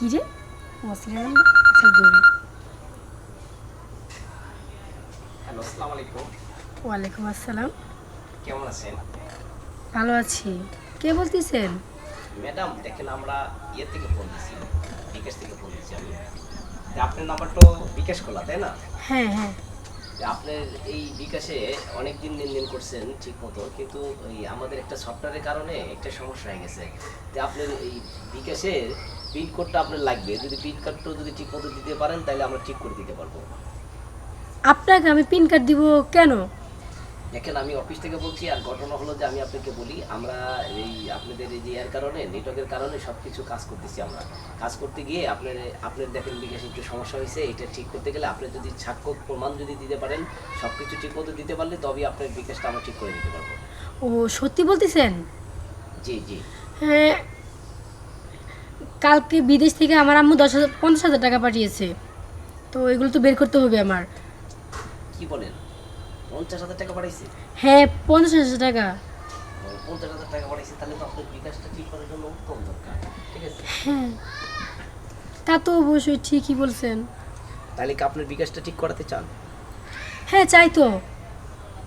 কি রে ও নাম্বার আচ্ছা দৌড়ি হ্যালো আসসালামু আলাইকুম। ওয়ালাইকুম আসসালাম। কেমন আছেন? ভালো আছি। কে বলতেছেন? ম্যাডাম দেখেন আমরা ইয়ে থেকে ফোন দিচ্ছি বিকাশ থেকে ফোন দিচ্ছি আমি। তা আপনার নাম্বারটা বিকাশ খোলা তাই না? হ্যাঁ হ্যাঁ। আপনার এই বিকাশে অনেক দিন লেনদেন করছেন ঠিক মতো কিন্তু ওই আমাদের একটা সফটওয়্যারের কারণে একটা সমস্যা হয়ে গেছে। তো আপনার এই বিকাশের পিন কোডটা আপনার লাগবে। যদি পিন কোডটা যদি ঠিক মতো দিতে পারেন তাহলে আমরা ঠিক করে দিতে পারব। আপনাকে আমি পিন কার্ড দিব কেন? দেখেন আমি অফিস থেকে বলছি আর ঘটনা হলো যে আমি আপনাকে বলি আমরা এই আপনাদের এই যে এর কারণে নেটওয়ার্কের কারণে সব কিছু কাজ করতেছি আমরা। কাজ করতে গিয়ে আপনার আপনার দেখেন বিকাশে একটু সমস্যা হয়েছে এটা ঠিক করতে গেলে আপনি যদি সাক্ষ্য প্রমাণ যদি দিতে পারেন সব কিছু ঠিক মতো দিতে পারলে তবেই আপনার বিকাশটা আমরা ঠিক করে দিতে পারব। ও সত্যি বলতেছেন? জি জি। হ্যাঁ কালকে বিদেশ থেকে আমার আম্মু দশ হাজার পঞ্চাশ হাজার টাকা পাঠিয়েছে। তো এগুলো তো বের করতে হবে আমার। কি বলেন? পঞ্চাশ হাজার টাকা পাঠাইছে? হ্যাঁ পঞ্চাশ হাজার টাকা। পঞ্চাশ হাজার টাকা পাঠাইছে তাহলে তো আপনার বিকাশটা ঠিক করার জন্য দরকার ঠিক আছে? হ্যাঁ। তা তো অবশ্যই ঠিকই বলছেন। তাহলে কি আপনার বিকাশটা ঠিক করাতে চান? হ্যাঁ চাই তো।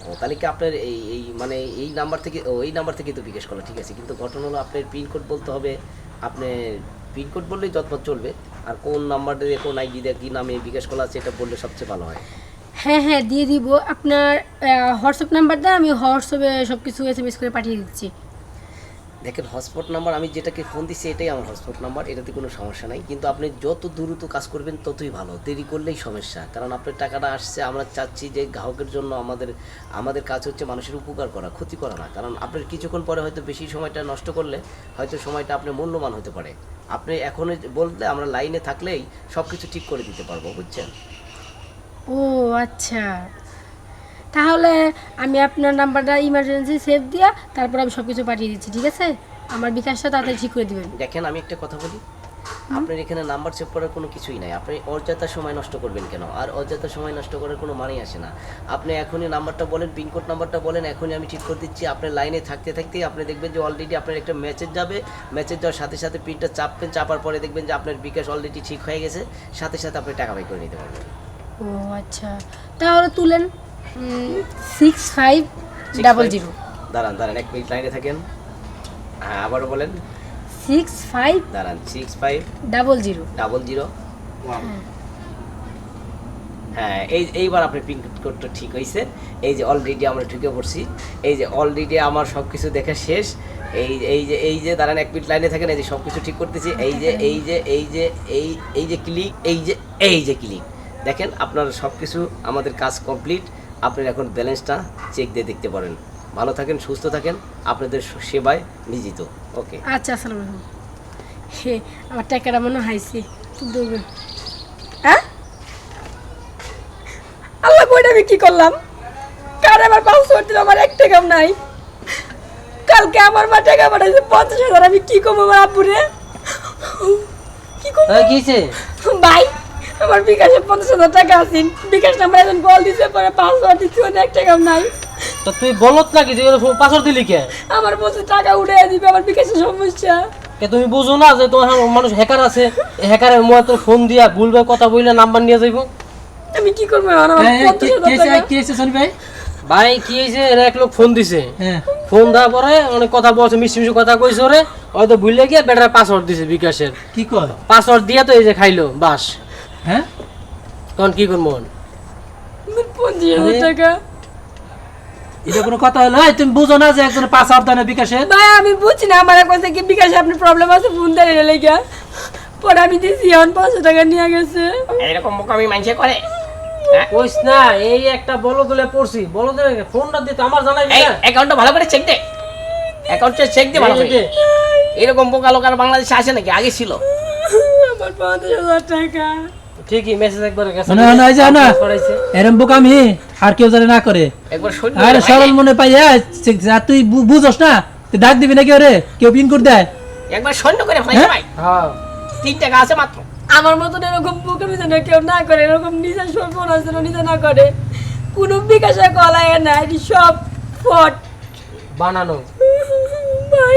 ও তাহলে কি আপনার এই এই মানে এই নাম্বার থেকে ও এই নাম্বার থেকে তো বিকাশ করা ঠিক আছে? কিন্তু ঘটনা হলো আপনার পিনকোড বলতে হবে আপনি পিনকোড বললেই যতপথ চলবে। আর কোন নাম্বার দিয়ে, কোন আইডি দিয়ে, কী নামে বিকাশ করা আছে, এটা বললে সবচেয়ে ভালো হয়। হ্যাঁ হ্যাঁ দিয়ে দিব। আপনার হোয়াটসঅ্যাপ নাম্বার দেন আমি হোয়াটসঅ্যাপে সব কিছু এস এম এস করে পাঠিয়ে দিচ্ছি। দেখেন হটস্পট নাম্বার আমি যেটাকে ফোন দিচ্ছি এটাই আমার হটস্পট নাম্বার এটাতে কোনো সমস্যা নাই। কিন্তু আপনি যত দ্রুত কাজ করবেন, ততই ভালো। দেরি করলেই সমস্যা। কারণ আপনার টাকাটা আসছে, আমরা চাচ্ছি যে গ্রাহকের জন্য আমাদের আমাদের কাজ হচ্ছে মানুষের উপকার করা, ক্ষতি করা না। কারণ আপনার কিছুক্ষণ পরে হয়তো বেশি সময়টা নষ্ট করলে, হয়তো সময়টা আপনার মূল্যবান হতে পারে। আপনি এখন বলতে আমরা লাইনে থাকলেই সব কিছু ঠিক করে দিতে পারব, বুঝছেন? ও আচ্ছা। তাহলে আমি আপনার নাম্বারটা ইমার্জেন্সি সেভ দিয়া তারপর আমি সব কিছু পাঠিয়ে দিচ্ছি ঠিক আছে? আমার বিকাশটা তাড়াতাড়ি ঠিক করে দিবেন। দেখেন আমি একটা কথা বলি। আপনার এখানে নাম্বার সেভ করার কোনো কিছুই নাই। আপনি অযথা সময় নষ্ট করবেন কেন? আর অযথা সময় নষ্ট করার কোনো মানেই আসে না। আপনি এখনই নাম্বারটা বলেন পিনকোড নাম্বারটা বলেন এখনই আমি ঠিক করে দিচ্ছি। আপনার লাইনে থাকতে থাকতেই আপনি দেখবেন যে অলরেডি আপনার একটা মেসেজ যাবে। মেসেজ যাওয়ার সাথে সাথে পিনটা চাপবেন চাপার পরে দেখবেন যে আপনার বিকাশ অলরেডি ঠিক হয়ে গেছে। সাথে সাথে আপনি টাকা বাই করে নিতে পারবেন। ও আচ্ছা। তাহলে তুলেন। সিক্স ফাইভ ডাবল জিরো দাঁড়ান দাঁড়ান এক মিনিট লাইনে থাকেন। হ্যাঁ আবারও বলেন। সিক্স ফাইভ দাঁড়ান six five double zero double zero হ্যাঁ এই এইবার আপনার পিন কোডটা ঠিক হয়েছে এই যে অলরেডি আমরা ঢুকে পড়ছি। এই যে অলরেডি আমার সব কিছু দেখা শেষ। এই এই যে এই যে দাঁড়ান এক মিনিট লাইনে থাকেন। এই যে সব কিছু ঠিক করতেছি। এই যে এই যে এই যে এই এই যে ক্লিক এই যে এই যে ক্লিক দেখেন আপনার সব কিছু আমাদের কাজ কমপ্লিট আপনার এখন ব্যালেন্সটা চেক দিয়ে দেখতে পারেন। ভালো থাকেন সুস্থ থাকেন আপনাদের সেবায় নিজিত ওকে আচ্ছা আসসালামু আলাইকুম। হে আমার টাকাটা মনে হাইছে হ্যাঁ? আল্লাহ কইটা আমি কি করলাম? কার আমার পাসওয়ার্ড দিল? আমার এক টাকাও নাই। কালকে আমার মা টাকা পাঠাইছে পঞ্চাশ হাজার। আমি কি করব আমার আব্বুরে কি করব? কিছে ভাই আমার বিকাশে পঞ্চাশ হাজার টাকা আছে। বিকাশ নাম্বার এখন কল দিছে পরে পাসওয়ার্ড দিচ্ছে এক টাকাও নাই। তো তুই বলত নাকি যে পাসর দিলি কে? আমার বলছে টাকা উঠে দিবে আমার বিকাশের সমস্যা। কে তুমি বুঝো না যে তোমার মানুষ হ্যাকার আছে। হ্যাকারের মোয়া তোর ফোন দিয়া ভুলবে কথা বললে নাম্বার নিয়ে যাইব। আমি কি করব এখন? আমার পঞ্চাশ হাজার টাকা। ভাই? কি হয়েছে এরা এক লোক ফোন দিছে। হ্যাঁ। ফোন দেওয়ার পরে অনেক কথা বলছে মিষ্টি মিষ্টি কথা কইছে ওরে। হয়তো ভুলে গিয়ে বেটার পাসওয়ার্ড দিছে বিকাশের। কি কর পাসওয়ার্ড দিয়া তো এই যে খাইলো বাস। হ্যাঁ? তখন কি করব পঞ্চাশ হাজার টাকা। এটা কোনো কথা হলো? এই, তুমি বুঝো না যে একজন পাঁচ হাজার দানে বিকাশে? ভাই আমি বুঝছি না। আমার কাছে কি বিকাশে আপনি প্রবলেম আছে ফোন লেগে। পরে আমি দিছি এখন পাঁচশো টাকা নিয়ে গেছে। এরকম বোকামি মানুষে করে। কইস না এই একটা বলদলে পড়ছি। বলদের ফোনটা দিতে আমার জানাই এই অ্যাকাউন্টটা ভালো করে চেক দে। অ্যাকাউন্টটা চেক দে ভালো করে। এরকম বোকা লোক আর বাংলাদেশে আসে নাকি? আগে ছিল। আমার পঞ্চাশ হাজার টাকা। ঠিকই মেসেজ একবার গেছে না না এই না। এরম বোক আমি আর কেউ জানে না করে। একবার সৈন্য আরে সরল মনে পাইয়া সে- যা তুই না তুই ডাক দিবি কেউ পিন করে দেয়। একবার সৈন্য করে ভাই হ্যাঁ? ভাই। হ্যাঁ। তিন টাকা আছে মাত্র। আমার মতন এরকম বুকে কেউ না করে এরকম নিজের সর্বনাশ যেন নিজে না করে কোনো বিকাশে কলায় না এটি সব ফট। বানানো। ভাই